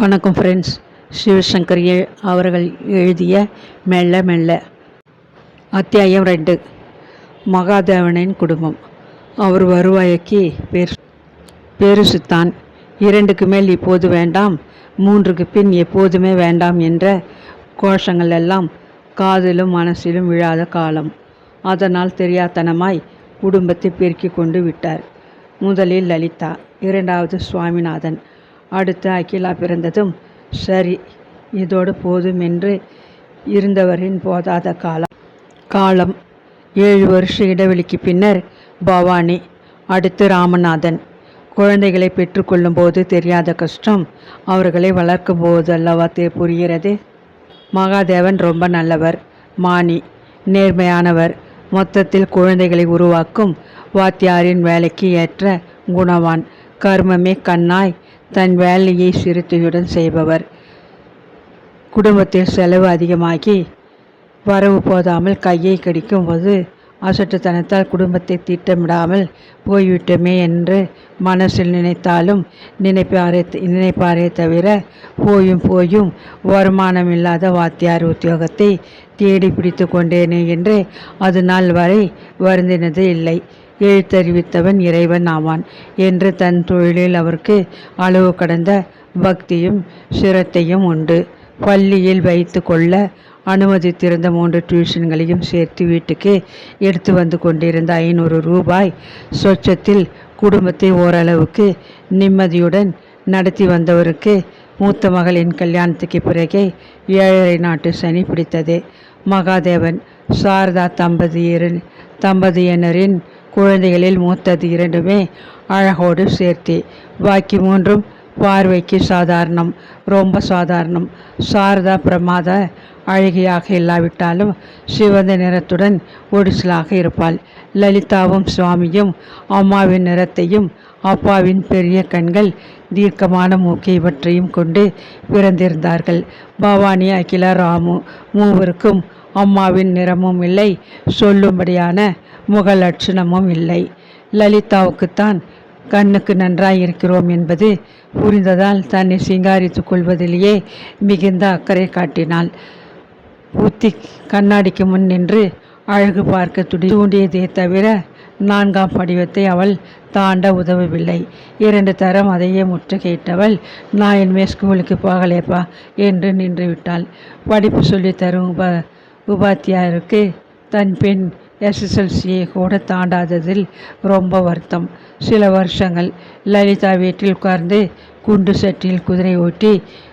வணக்கம் ஃப்ரெண்ட்ஸ் சிவசங்கர் அவர்கள் எழுதிய மெல்ல மெல்ல. அத்தியாயம் ரெண்டு. மகாதேவனின் குடும்பம். அவர் வருவாய்க்கு பேர் பேருசுத்தான். இரண்டுக்கு மேல் இப்போது வேண்டாம் மூன்றுக்கு பின் எப்போதுமே வேண்டாம் என்ற கோஷங்கள் எல்லாம் காதிலும் மனசிலும் விழாத காலம். அதனால் தெரியாத்தனமாய் குடும்பத்தை பெருக்கிக் கொண்டு விட்டார். முதலில் லலிதா இரண்டாவது சுவாமிநாதன் அடுத்து அகிலா பிறந்ததும் சரி இதோடு போதும் என்று இருந்தவரின் போதாத காலம். காலம் ஏழு வருஷ இடைவெளிக்கு பின்னர் பவானி அடுத்து ராமநாதன். குழந்தைகளை பெற்றுக்கொள்ளும் போது தெரியாத கஷ்டம் அவர்களை வளர்க்கும் போது அல்லவா தே புரிகிறது? மகாதேவன் ரொம்ப நல்லவர் மானி நேர்மையானவர். மொத்தத்தில் குழந்தைகளை உருவாக்கும் வாத்தியாரின் வேலைக்கு ஏற்ற குணவான். கர்மமே கண்ணாய் தன் வேலையை சிறுத்தையுடன் செய்பவர். குடும்பத்தில் செலவு அதிகமாகி வரவு போதாமல் கையை கடிக்கும் போது அசட்டுத்தனத்தால் குடும்பத்தை திட்டமிடாமல் போய்விட்டோமே என்று மனசில் நினைத்தாலும் நினைப்பாரே நினைப்பாரே தவிர போயும் போயும் வருமானம் இல்லாத வாத்தியார் உத்தியோகத்தை தேடி பிடித்து கொண்டேனே என்று அது நாள் வரை வருந்தினது இல்லை. எழுத்தறிவித்தவன் இறைவன் ஆவான் என்று தன் தொழிலில் அவருக்கு அளவு கடந்த பக்தியும் சிரத்தையும் உண்டு. பள்ளியில் வைத்து கொள்ள அனுமதித்திருந்த மூன்று டியூஷன்களையும் சேர்த்து வீட்டுக்கு எடுத்து வந்து கொண்டிருந்த ஐநூறு ரூபாய் சொச்சத்தில் குடும்பத்தை ஓரளவுக்கு நிம்மதியுடன் நடத்தி வந்தவருக்கு மூத்த மகளின் கல்யாணத்துக்கு பிறகே ஏழரை நாட்டு சனி பிடித்தது. மகாதேவன் சாரதா தம்பதியரின் தம்பதியினரின் குழந்தைகளில் மூத்தது இரண்டுமே அழகோடு சேர்த்து. பாக்கி மூன்றும் பார்வைக்கு சாதாரணம் ரொம்ப சாதாரணம். சாரதா பிரமாத அழகியாக இல்லாவிட்டாலும் சிவந்த நிறத்துடன் ஒடிசலாக இருப்பாள். லலிதாவும் சுவாமியும் அம்மாவின் நிறத்தையும் அப்பாவின் பெரிய கண்கள் தீர்க்கமான மூக்கை இவற்றையும் கொண்டு பிறந்திருந்தார்கள். பவானி அகிலா ராமு மூவருக்கும் அம்மாவின் நிறமும் இல்லை சொல்லும்படியான முக லட்சணமும் இல்லை. லலிதாவுக்குத்தான் கண்ணுக்கு நன்றாய் இருக்கிறோம் என்பது புரிந்ததால் தன்னை சிங்காரித்துக் கொள்வதிலேயே மிகுந்த அக்கறை காட்டினாள். ஊத்தி கண்ணாடிக்கு முன் நின்று அழகு பார்க்க துடி தூண்டியதே தவிர நான்காம் படிவத்தை அவள் தாண்ட உதவவில்லை. இரண்டு தரம் அதையே முற்றுகையிட்டவள் நான் இனிமே ஸ்கூலுக்கு போகலேப்பா என்று நின்று விட்டாள் படிப்பு சொல்லித் தரும் உபாத்தியாருக்கு தன் பெண் எஸ்எஸ்எல்சியை கூட தாண்டாததில் ரொம்ப வருத்தம். சில வருஷங்கள் லலிதா வீட்டில் உட்கார்ந்து குண்டு சட்டியில் குதிரை ஓட்டி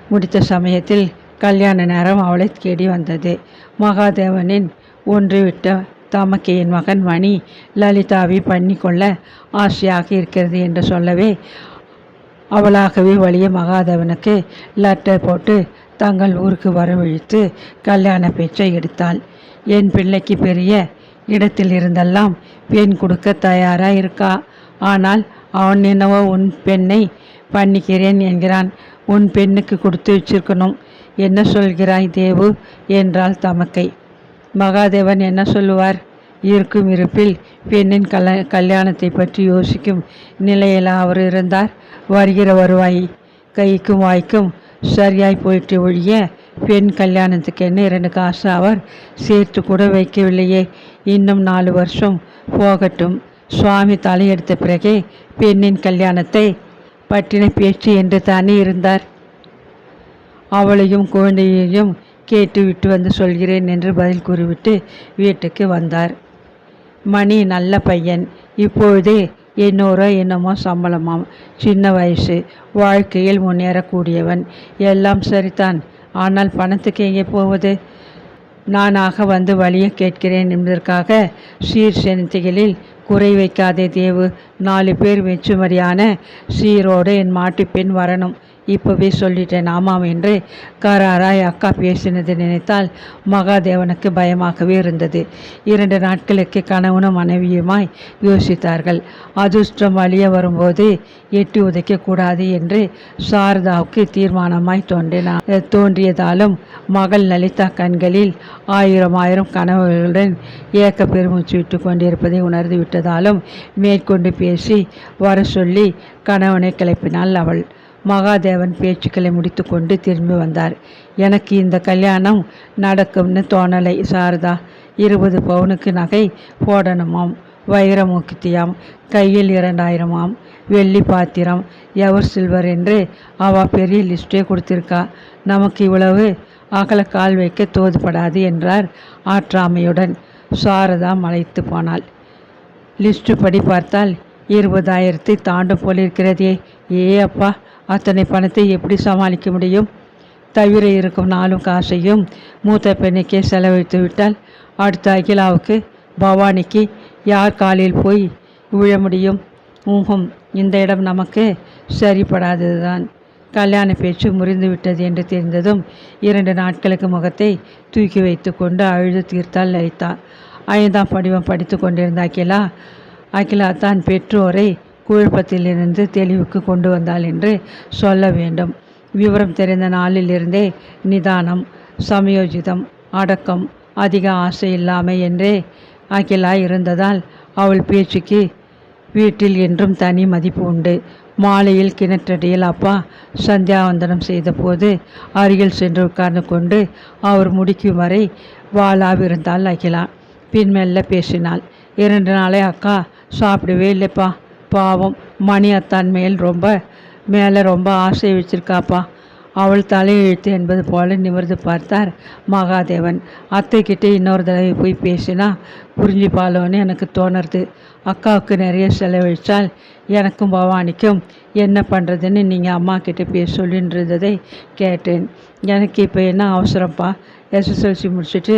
முடித்த சமயத்தில் கல்யாண நேரம் அவளை தேடி வந்தது. மகாதேவனின் ஒன்றுவிட்ட தாமக்கையின் மகன் மணி லலிதாவை பண்ணிக்கொள்ள ஆசையாக இருக்கிறது என்று சொல்லவே அவளாகவே வழிய மகாதேவனுக்கு லெட்டர் போட்டு தங்கள் ஊருக்கு வரவழைத்து கல்யாண பேச்சை எடுத்தாள். என் பிள்ளைக்கு பெரிய இடத்தில் இருந்தெல்லாம் பெண் கொடுக்க தயாராக இருக்கா ஆனால் அவன் என்னவோ உன் பெண்ணை பண்ணிக்கிறேன் என்கிறான். உன் பெண்ணுக்கு கொடுத்து வச்சிருக்கணும். என்ன சொல்கிறாய் தேவு? என்றாள் தமக்கை. மகாதேவன் என்ன சொல்லுவார்? இருக்கும் இருப்பில் பெண்ணின் கல கல்யாணத்தை பற்றி யோசிக்கும் நிலையில் அவர் இருந்தார். வருகிற வருவாய் கைக்கும் வாய்க்கும் சரியாய் போயிட்டு ஒழிய பெண் கல்யாணத்துக்கு என்ன இரண்டு காசு அவர் சேர்த்து கூட வைக்கவில்லையே. இன்னும் நாலு வருஷம் போகட்டும். சுவாமி தலையெடுத்த பிறகே பெண்ணின் கல்யாணத்தை பட்டின பேச்சு என்று தானே இருந்தார். அவளையும் குழந்தையையும் கேட்டு விட்டு வந்து சொல்கிறேன் என்று பதில் கூறிவிட்டு வீட்டுக்கு வந்தார். மணி நல்ல பையன். இப்பொழுதே எண்ணூறோ என்னமோ சம்பளமாம். சின்ன வயசு வாழ்க்கையில் முன்னேறக்கூடியவன். எல்லாம் சரிதான். ஆனால் பணத்துக்கு எங்கே போவது? நானாக வந்து வழியை கேட்கிறேன் என்பதற்காக சீர் செனத்திகளில் குறை வைக்காதே தேவு. நாலு பேர் வெச்சுமரியான சீரோடு என் மாட்டுப்பெண் வரணும். இப்போவே சொல்லிட்டேன் ஆமாம் என்று கராராய் அக்கா பேசினது நினைத்தால் மகாதேவனுக்கு பயமாகவே இருந்தது. இரண்டு நாட்களுக்கு கணவனும் மனைவியுமாய் யோசித்தார்கள். அதிர்ஷ்டம் வழிய வரும்போது எட்டி உதைக்கக்கூடாது என்று சாரதாவுக்கு தீர்மானமாய் தோன்றினார் தோன்றியதாலும் மகள் லலிதா கண்களில் ஆயிரம் ஆயிரம் கனவுகளுடன் ஏக்க பெருமூச்சு விட்டு கொண்டிருப்பதை உணர்ந்து விட்டதாலும் மேற்கொண்டு பேசி வர சொல்லி கணவனை கிளப்பினாள் அவள். மகாதேவன் பேச்சுக்களை முடித்துக்கொண்டு திரும்பி வந்தார். எனக்கு இந்த கல்யாணம் நடக்கும்னு தோணலை சாரதா. இருபது பவுனுக்கு நகை போடணுமாம். வைரமுக்தியாம் கையில் இரண்டாயிரமாம். வெள்ளி பாத்திரம். எவர் சில்வர் என்று அவ பெரிய லிஸ்டே கொடுத்திருக்கா. நமக்கு இவ்வளவு அகல கால் வைக்க தோதுபடாது என்றார் ஆற்றாமையுடன். சாரதா மலைத்து போனாள். லிஸ்ட்டு படி பார்த்தால் இருபதாயிரத்தை தாண்டும் போலிருக்கிறதே. ஏ அப்பா. அத்தனை பணத்தை எப்படி சமாளிக்க முடியும்? தவிர இருக்கும் நாளும் காசையும் மூத்த பெண்ணுக்கே செலவழித்து விட்டால் அடுத்த அகிலாவுக்கு பவானிக்கு யார் காலில் போய் விழ முடியும்? ஊகம் இந்த இடம் நமக்கு சரிப்படாததுதான் கல்யாண பேச்சு முறிந்து விட்டது என்று தெரிந்ததும் இரண்டு நாட்களுக்கு முகத்தை தூக்கி வைத்து கொண்டு அழுது தீர்த்தால் லலிதா. ஐந்தாம் படிவம் படித்து கொண்டிருந்த அகிலா அகிலா தான் பெற்றோரை குழப்பத்திலிருந்து தெளிவுக்கு கொண்டு வந்தாள் என்று சொல்ல வேண்டும். விவரம் தெரிந்த நாளிலிருந்தே நிதானம் சமயோஜிதம் அடக்கம் அதிக ஆசை இல்லாமை என்றே அகிலா இருந்ததால் அவள் பேச்சுக்கு வீட்டில் என்றும் தனி மதிப்பு உண்டு. மாலையில் கிணற்றடியில் அப்பா சந்தியாவந்தனம் செய்தபோது அருகில் சென்று உட்கார்ந்து கொண்டு அவர் முடிக்கும் வரை வாளாவிருந்தாள் அகிலா. பின் மெல்ல பேசினாள். இரண்டு நாளே அக்கா சாப்பிடவே இல்லைப்பா. பாவம். மணி அத்தான் மேல் ரொம்ப மேலே ரொம்ப ஆசை வச்சிருக்காப்பா. அவள் தலையெழுத்து என்பது போல நிமிர்ந்து பார்த்தார் மகாதேவன். அத்தைக்கிட்டே இன்னொரு தடவை போய் பேசினா புரிஞ்சுப்பாளோன்னு எனக்கு தோணுறது. அக்காவுக்கு நிறைய செலவழித்தால் எனக்கும் பவானிக்கும் என்ன பண்ணுறதுன்னு நீங்கள் அம்மா கிட்டே பேச சொல்லின்றதை கேட்டேன். எனக்கு இப்போ என்ன அவசரம்ப்பா? எஸ்எஸ்எல்சி முடிச்சுட்டு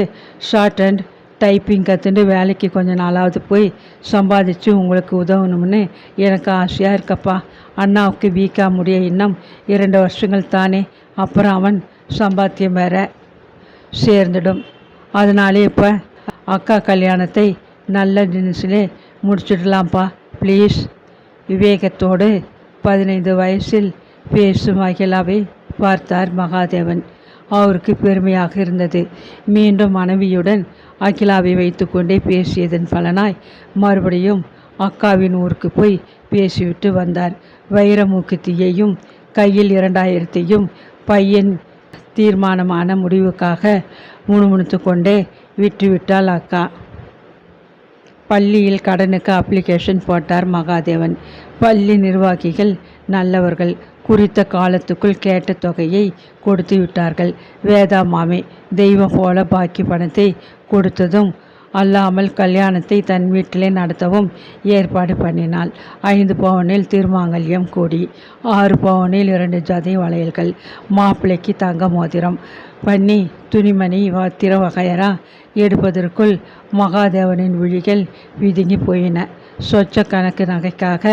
ஷார்ட் அண்ட் டைப்பிங் கற்றுட்டு வேலைக்கு கொஞ்சம் நாளாவது போய் சம்பாதிச்சு உங்களுக்கு உதவணும்னு எனக்கு ஆசையாக இருக்கப்பா. அண்ணாவுக்கு வீக்காக முடிய இன்னும் இரண்டு வருஷங்கள் தானே. அப்புறம் அவன் சம்பாத்தியம் வேற சேர்ந்துடும். அதனாலே இப்போ அக்கா கல்யாணத்தை நல்ல நினைச்சிலே முடிச்சிடலாம்ப்பா. ப்ளீஸ் விவேகத்தோடு பதினைந்து வயசில் பேசும் அகிலாவை பார்த்தார் மகாதேவன். அவருக்கு பெருமையாக இருந்தது. மீண்டும் மனைவியுடன் அகிலாவை வைத்துக்கொண்டே பேசியதன் பலனாய் மறுபடியும் அக்காவின் ஊருக்கு போய் பேசிவிட்டு வந்தார். வைரமூக்குத்தியையும் கையில் இரண்டாயிரத்தையும் பையன் தீர்மானமான முடிவுக்காக முணுமுணுத்து கொண்டே விட்டுவிட்டாள் அக்கா. பள்ளியில் கடனுக்கு அப்ளிகேஷன் போட்டார் மகாதேவன். பள்ளி நிர்வாகிகள் நல்லவர்கள். குறித்த காலத்துக்குள் கேட்ட தொகையை கொடுத்து விட்டார்கள். வேதா மாமி தெய்வம் போல பாக்கி பணத்தை கொடுத்ததும் அல்லாமல் கல்யாணத்தை தன் வீட்டிலே நடத்தவும் ஏற்பாடு பண்ணினாள். ஐந்து பவனில் திருமாங்கல்யம் கூடி ஆறு பவனில் இரண்டு ஜதை வளையல்கள் மாப்பிள்ளைக்கு தங்க மோதிரம் பண்ணி துணிமணி வத்திர வகையரா எடுப்பதற்குள் மகாதேவனின் விழிகள் விதுங்கி போயின. சொச்ச கணக்கு நகைக்காக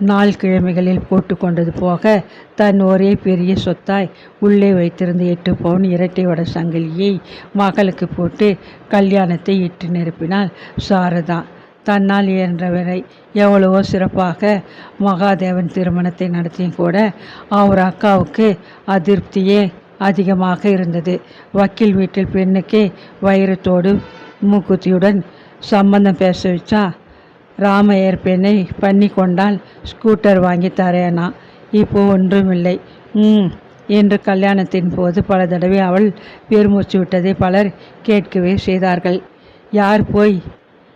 நாள் கிழமைகளில் போட்டு கொண்டது போக தன் ஒரே பெரிய சொத்தாய் உள்ளே வைத்திருந்த எட்டு பவுன் இரட்டை வட சங்கிலியை மகளுக்கு போட்டு கல்யாணத்தை இட்டு நிரப்பினாள் சாரதா. தன்னால் இயன்றவரை எவ்வளவோ சிறப்பாக மகாதேவன் திருமணத்தை நடத்தியும் கூட அவர் அக்காவுக்கு அதிருப்தியே அதிகமாக இருந்தது. வக்கீல் வீட்டில் பெண்ணுக்கே வைரத்தோடு மூக்குத்தியுடன் சம்பந்தம் பேச வச்சா ராமையர் பெண்ணை பண்ணி கொண்டால் ஸ்கூட்டர் வாங்கி தரேனா? இப்போ ஒன்றுமில்லை. ம் என்று கல்யாணத்தின் போது பல தடவை அவள் பெருமூச்சு விட்டதை பலர் கேட்கவே செய்தார்கள். யார் போய்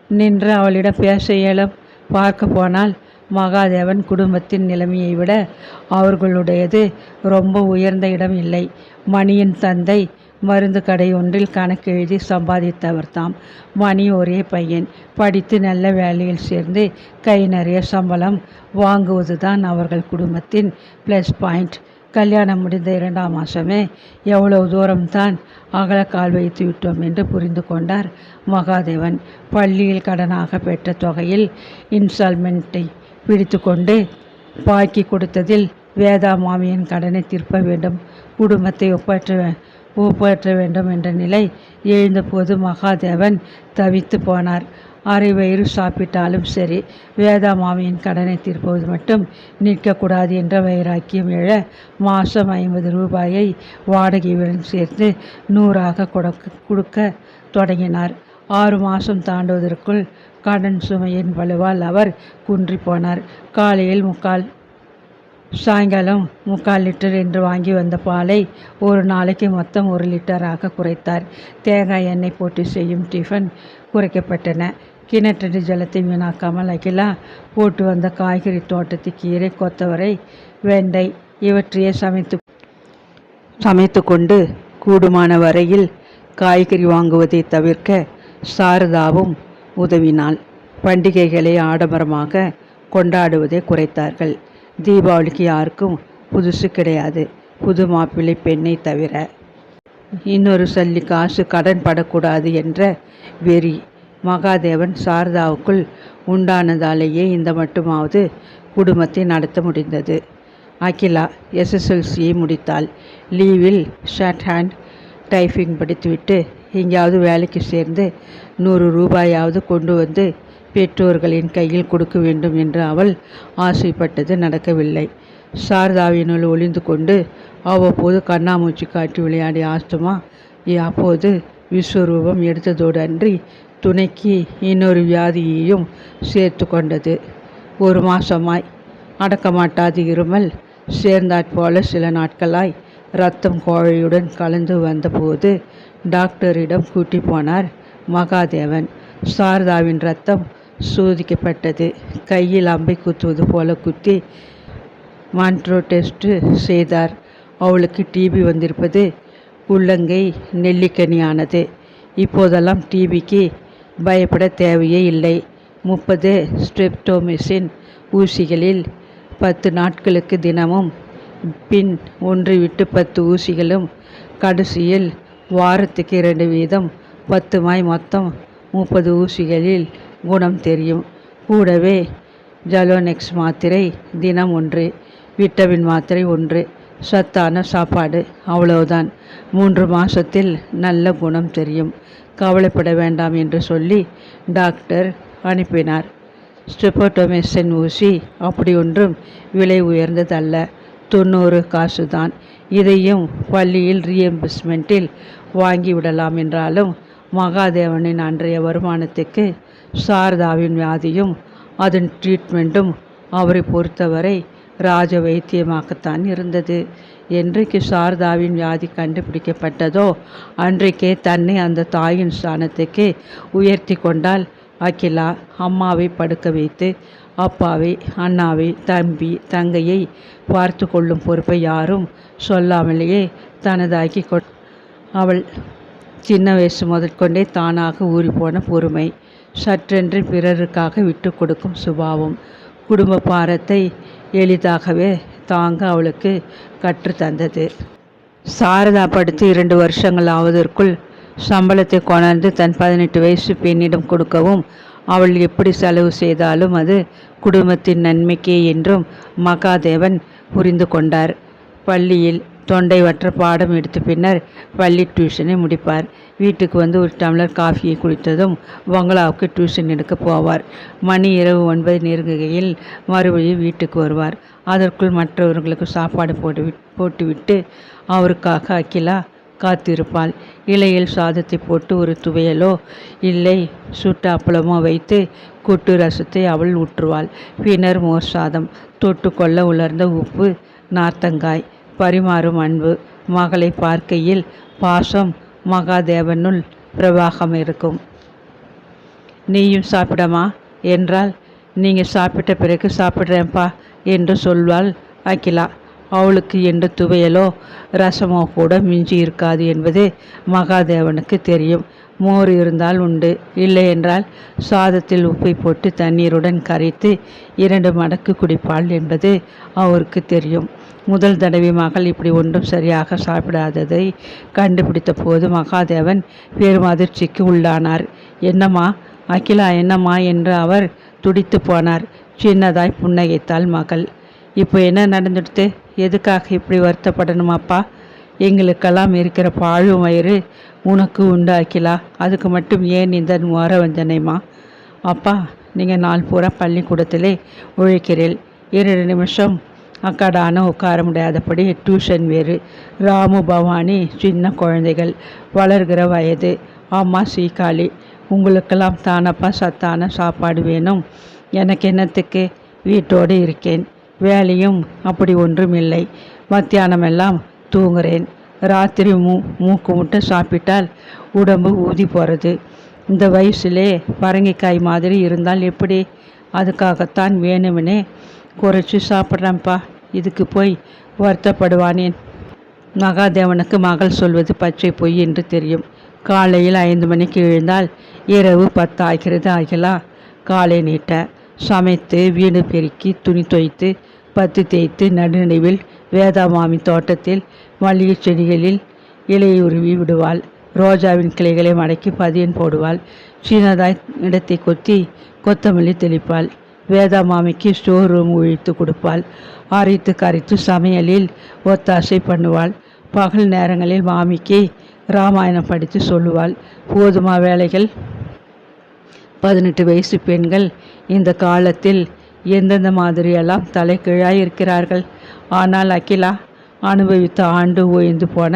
நின்று அவளிடம் பேச இயலும்? பார்க்க போனால் மகாதேவன் குடும்பத்தின் நிலைமையை விட அவர்களுடையது ரொம்ப உயர்ந்த இடம் இல்லை. மணியின் தந்தை மருந்து கடை ஒன்றில் கணக்கு எழுதி சம்பாதித்தவர் தாம் மணி ஒரே பையன். படித்து நல்ல வேலையில் சேர்ந்து கை நிறைய சம்பளம் வாங்குவது தான் அவர்கள் குடும்பத்தின் ப்ளஸ் பாயிண்ட் கல்யாணம் முடிந்த இரண்டாம் மாதமே எவ்வளவு தூரம்தான் அகலக்கால் வைத்து விட்டோம் என்று புரிந்து கொண்டார் மகாதேவன். பள்ளியில் கடனாக பெற்ற தொகையில் இன்ஸ்டால்மெண்ட்டை பிடித்து கொண்டு பாக்கி கொடுத்ததில் வேதா மாமியின் கடனை திருப்ப வேண்டும். குடும்பத்தை ஒப்பற்ற ஒப்பற்ற வேண்டும் என்ற நிலை எழுந்தபோது மகாதேவன் தவித்து போனார். அரை வயிறு சாப்பிட்டாலும் சரி வேதா மாமியின் கடனை தீர்ப்பது மட்டும் நிற்கக்கூடாது என்ற வைராக்கியம் எழ மாதம் ஐம்பது ரூபாயை வாடகையுடன் சேர்த்து நூறாக கொடுக்க கொடுக்க தொடங்கினார். ஆறு மாதம் தாண்டுவதற்குள் கடன் சுமையின் வலுவால் அவர் குன்றி போனார். காலையில் முக்கால் சாயங்காலம் முக்கால் லிட்டர் என்று வாங்கி வந்த பாலை ஒரு நாளைக்கு மொத்தம் ஒரு லிட்டராக குறைத்தார். தேங்காய் எண்ணெய் போட்டு செய்யும் டிஃபன் குறைக்கப்பட்டன. கிணற்றடி ஜலத்தை வீணாக்காமல் அகிலா போட்டு வந்த காய்கறி தோட்டத்து கீரை கொத்தவரை வெண்டை இவற்றையே சமைத்து சமைத்து கொண்டு கூடுமான வரையில் காய்கறி வாங்குவதை தவிர்க்க சாரதாவும் உதவினாள். பண்டிகைகளை ஆடம்பரமாக கொண்டாடுவதை குறைத்தார்கள். தீபாவளிக்கு யாருக்கும் புதுசு கிடையாது. புது மாப்பிள்ளை பெண்ணை தவிர. இன்னொரு சல்லி காசு கடன் படக்கூடாது என்ற வெறி மகாதேவன் சாரதாவுக்குள் உண்டானதாலேயே இந்த மட்டுமாவது குடும்பத்தை நடத்த முடிந்தது. அகிலா எஸ்எஸ்எல்சியை முடித்தாள். லீவில் ஷார்ட் ஹேண்ட் டைப்பிங் படித்துவிட்டு எங்கேயாவது வேலைக்கு சேர்ந்து நூறு ரூபாயாவது கொண்டு வந்து பெற்றோர்களின் கையில் கொடுக்க வேண்டும் என்று அவள் ஆசைப்பட்டது நடக்கவில்லை. சாரதாவினுள் ஒளிந்து கொண்டு அவ்வப்போது கண்ணாமூச்சி காட்டி விளையாடிய ஆஸ்துமா அப்போது விஸ்வரூபம் எடுத்ததோடு அன்றி துணைக்கு இன்னொரு வியாதியையும் சேர்த்து கொண்டது. ஒரு மாசமாய். அடக்கமாட்டாது இருமல். சேர்ந்தாற்போல சில நாட்களாய். ரத்தம் கோழையுடன் கலந்து வந்தபோது டாக்டரிடம் கூட்டி போனார் மகாதேவன். சாரதாவின் ரத்தம் சோதிக்கப்பட்டது. கையில் அம்பை குத்துவது போல குத்தி மான்ட்ரோ டெஸ்ட்டு செய்தார். அவளுக்கு டிபி வந்திருப்பது உள்ளங்கை நெல்லிக்கனியானது. இப்போதெல்லாம் டிபிக்கு பயப்பட தேவையே இல்லை. முப்பது ஸ்ட்ரெப்டோமிசின் ஊசிகளில் பத்து நாட்களுக்கு தினமும் பின் ஒன்று விட்டு பத்து ஊசிகளும் கடைசியில் வாரத்துக்கு இரண்டு வீதம் பத்து மாய் மொத்தம் முப்பது ஊசிகளில் குணம் தெரியும். கூடவே ஜலோனெக்ஸ் மாத்திரை தினம் ஒன்று விட்டமின் மாத்திரை ஒன்று சத்தான சாப்பாடு அவ்வளவுதான். மூன்று மாதத்தில் நல்ல குணம் தெரியும். கவலைப்பட வேண்டாம் என்று சொல்லி டாக்டர் அனுப்பினார். ஸ்டெப்போட்டோமெசன் ஊசி அப்படி ஒன்றும் விலை உயர்ந்ததல்ல. தொண்ணூறு காசு தான் இதையும் பள்ளியில் ரீஎம்பர்ஸ்மெண்ட்டில் வாங்கிவிடலாம் என்றாலும் மகாதேவனின் அன்றைய வருமானத்துக்கு சாரதாவின் வியாதியும் அதன் ட்ரீட்மெண்ட்டும் அவரை பொறுத்தவரை ராஜ வைத்தியமாகத்தான் இருந்தது. என்றைக்கு சாரதாவின் வியாதி கண்டுபிடிக்கப்பட்டதோ அன்றைக்கே தன்னை அந்த தாயின் ஸ்தானத்துக்கு உயர்த்தி கொண்டால் அகிலா அம்மாவை படுக்க வைத்து அப்பாவை அண்ணாவை தம்பி தங்கையை பார்த்து கொள்ளும் பொறுப்பை யாரும் சொல்லாமலேயே தனதாக்கி கொ அவள் சின்ன வயசு முதற்கொண்டே தானாக ஊறிப்போன பொறுமை. சற்றென்று பிறருக்காக விட்டு கொடுக்கும் சுபாவம். குடும்ப பாரத்தை எளிதாகவே தாங்க அவளுக்கு கற்றுத்தந்தது சாரதா படுத்து இரண்டு வருஷங்கள் ஆவதற்குள் சம்பளத்தை கொணர்ந்து தன் பதினெட்டு வயசு பெண்ணிடம் கொடுக்கவும் அவள் எப்படி செலவு செய்தாலும் அது குடும்பத்தின் நன்மைக்கே என்றும் மகாதேவன் புரிந்து கொண்டார். பள்ளியில் தொண்டை வற்ற பாடம் எடுத்த பின்னர் பள்ளி டியூஷனை முடிப்பார். வீட்டுக்கு வந்து ஒரு டம்ளர் காஃபியை குடித்ததும் பங்களாவுக்கு டியூஷன் எடுக்க போவார். மணி இரவு ஒன்பது நெருங்குகையில் மறுபடியும் வீட்டுக்கு வருவார். அதற்குள் மற்றவர்களுக்கு சாப்பாடு போட்டு போட்டுவிட்டு அவருக்காக அகிலா காத்திருப்பாள். இலையில் சாதத்தை போட்டு ஒரு துவையலோ இல்லை சுட்ட அப்பளமோ வைத்து கூட்டு ரசத்தை அவள் ஊற்றுவாள். பின்னர் மோர் சாதம் தொட்டுக்கொள்ள உலர்ந்த உப்பு நார்த்தங்காய் பரிமாறும் அன்பு மகளை பார்க்கையில் பாசம் மகாதேவனுள் பிரவாகம் இருக்கும். நீயும் சாப்பிடமா? என்றால் நீங்கள் சாப்பிட்ட பிறகு சாப்பிட்றேன்ப்பா என்று சொல்வாள் அகிலா. அவளுக்கு என்று துவையலோ ரசமோ கூட மிஞ்சி இருக்காது என்பது மகாதேவனுக்கு தெரியும். மோர் இருந்தால் உண்டு. இல்லை என்றால் சாதத்தில் உப்பை போட்டு தண்ணீருடன் கரைத்து இரண்டு மடக்கு குடிப்பாள் என்பது அவருக்கு தெரியும். முதல் தடவை மகள் இப்படி ஒன்றும் சரியாக சாப்பிடாததை கண்டுபிடித்த போது மகாதேவன் பெரும் அதிர்ச்சிக்கு உள்ளானார். என்னம்மா? அகிலா என்னம்மா? என்று அவர் துடித்து போனார். சின்னதாய் புன்னகைத்தாள் மகள். இப்போ என்ன நடந்துடுத்து? எதுக்காக இப்படி வருத்தப்படணுமாப்பா எங்களுக்கெல்லாம் இருக்கிற பாழும் வயிறு உனக்கு உண்டாக்கிலா. அதுக்கு மட்டும் ஏன் இந்த முற வஞ்சனைமா அப்பா நீங்கள் நாள் பூரா பள்ளிக்கூடத்திலே உழைக்கிறீள் இரண்டு நிமிஷம் அக்கடான உட்கார முடியாதபடி டியூஷன் வேறு. ராமு பவானி சின்ன குழந்தைகள் வளர்கிற வயது. அம்மா சீக்காளி உங்களுக்கெல்லாம் தானப்பா சத்தான சாப்பாடு வேணும்? எனக்கு என்னத்துக்கு? வீட்டோடு இருக்கேன். வேலையும் அப்படி ஒன்றும் இல்லை. மத்தியானமெல்லாம் தூங்குறேன். ராத்திரி மூ மூக்கு முட்டை சாப்பிட்டால் உடம்பு ஊதி போகிறது இந்த வயசுலே பரங்கிக்காய் மாதிரி இருந்தால் எப்படி? அதுக்காகத்தான் வேணுமெனே குறைச்சி சாப்பிட்றேன்ப்பா. இதுக்கு போய் வருத்தப்படுவானேன். மகாதேவனுக்கு மகள் சொல்வது பச்சை பொய் என்று தெரியும். காலையில் ஐந்து மணிக்கு எழுந்தால் இரவு பத்து ஆகிறது ஆகலாம் காலை நீட்ட சமைத்து வீடு பெருக்கி துணி துவைத்து பத்து தேய்த்து நடுநடுவில் வேதாமாமி தோட்டத்தில் மல்லிகை செடிகளில் இலையை உருவி விடுவாள். ரோஜாவின் கிளைகளை மடக்கி பதியன் போடுவாள். சீனதாய் இடத்தை கொத்தி கொத்தமல்லி தெளிப்பாள். வேதா மாமிக்கு ஸ்டோர் ரூம் உழித்து கொடுப்பாள். அரைத்து கரைத்து சமையலில் ஒத்தாசை பண்ணுவாள். பகல் நேரங்களில் மாமிக்கு ராமாயணம் படித்து சொல்லுவாள். போதுமா வேலைகள்? பதினெட்டு வயசு பெண்கள் இந்த காலத்தில் எந்தெந்த மாதிரியெல்லாம் தலைகீழாய் இருக்கிறார்கள். ஆனால் அகிலா அனுபவித்த ஆண்டு ஓய்ந்து போன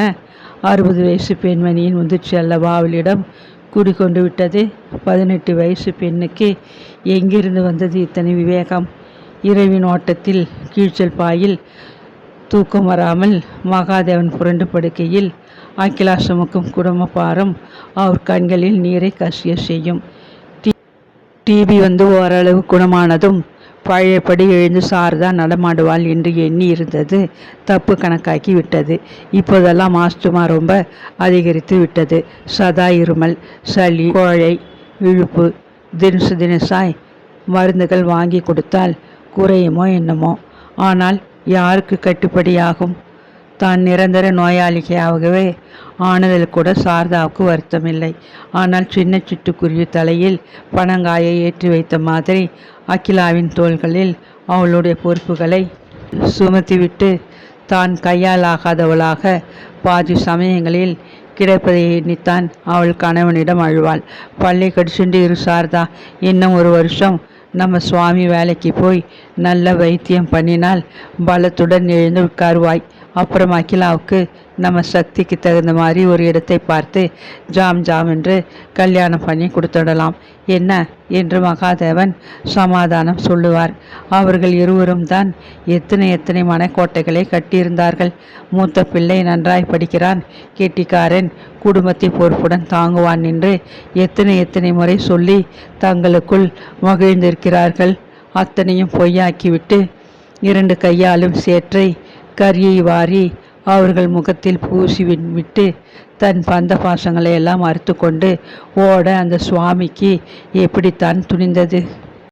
அறுபது வயசு பெண்மணியின் முதிர்ச்சி அல்லவா அவளிடம் குடிக்கொண்டு விட்டது. பதினெட்டு வயசு பெண்ணுக்கு எங்கிருந்து வந்தது இத்தனை விவேகம். இரவின் ஓட்டத்தில் கீழ்ச்சல் பாயில் தூக்கம் வராமல் மகாதேவன் புரண்டு படுக்கையில் அகிலா சுமக்கும் குடும்ப பாரம் அவர் கண்களில் நீரை கசிய செய்யும். டிபி வந்து ஓரளவு குணமானதும் பழையபடி எழுந்து சாரதா நடமாடுவாள் என்று எண்ணி இருந்தது தப்பு கணக்காக்கி விட்டது. இப்போதெல்லாம் ஆஸ்துமா ரொம்ப அதிகரித்து விட்டது. சதா இருமல் சளி கோழை இழுப்பு தினசு தினசாய் மருந்துகள் வாங்கி கொடுத்தால் குறையுமோ என்னமோ. ஆனால் யாருக்கு கட்டுப்படியாகும்? தான் நிரந்தர நோயாளிகையாகவே ஆனதில் கூட சாரதாவுக்கு வருத்தமில்லை. ஆனால் சின்ன சிட்டுக்குருவி தலையில் பனங்காயை ஏற்றி வைத்த மாதிரி அகிலாவின் தோள்களில் அவளுடைய பொறுப்புகளை சுமத்திவிட்டு தான் கையால் ஆகாதவளாக பாதி சமயங்களில் கிடைப்பதை எண்ணித்தான் அவள் கணவனிடம் அழுவாள். பள்ளி கடிச்சுண்டு இரு சாரதா இன்னும் ஒரு வருஷம் நம்ம சுவாமி வேலைக்கு போய் நல்ல வைத்தியம் பண்ணினால் பலத்துடன் எழுந்து உட்காருவாய். அப்புறம் அகிலாவுக்கு நம்ம சக்திக்கு தகுந்த மாதிரி ஒரு இடத்தை பார்த்து ஜாம் ஜாம் என்று கல்யாணம் பண்ணி கொடுத்துடலாம். என்ன? என்று மகாதேவன் சமாதானம் சொல்லுவார். அவர்கள் இருவரும் தான் எத்தனை எத்தனை மனக்கோட்டைகளை கட்டியிருந்தார்கள். மூத்த பிள்ளை நன்றாய் படிக்கிறான். கெட்டிக்காரன் குடும்பத்தை பொறுப்புடன் தாங்குவான் என்று எத்தனை எத்தனை முறை சொல்லி தங்களுக்குள் மகிழ்ந்திருக்கிறார்கள். அத்தனையும் பொய்யாக்கிவிட்டு இரண்டு கையாலும் சேற்றை கரியை வாரி அவர்கள் முகத்தில் பூசி விட்டு தன் பந்த பாசங்களை எல்லாம் அறுத்து கொண்டு ஓட அந்த சுவாமிக்கு எப்படித்தான் துணிந்தது?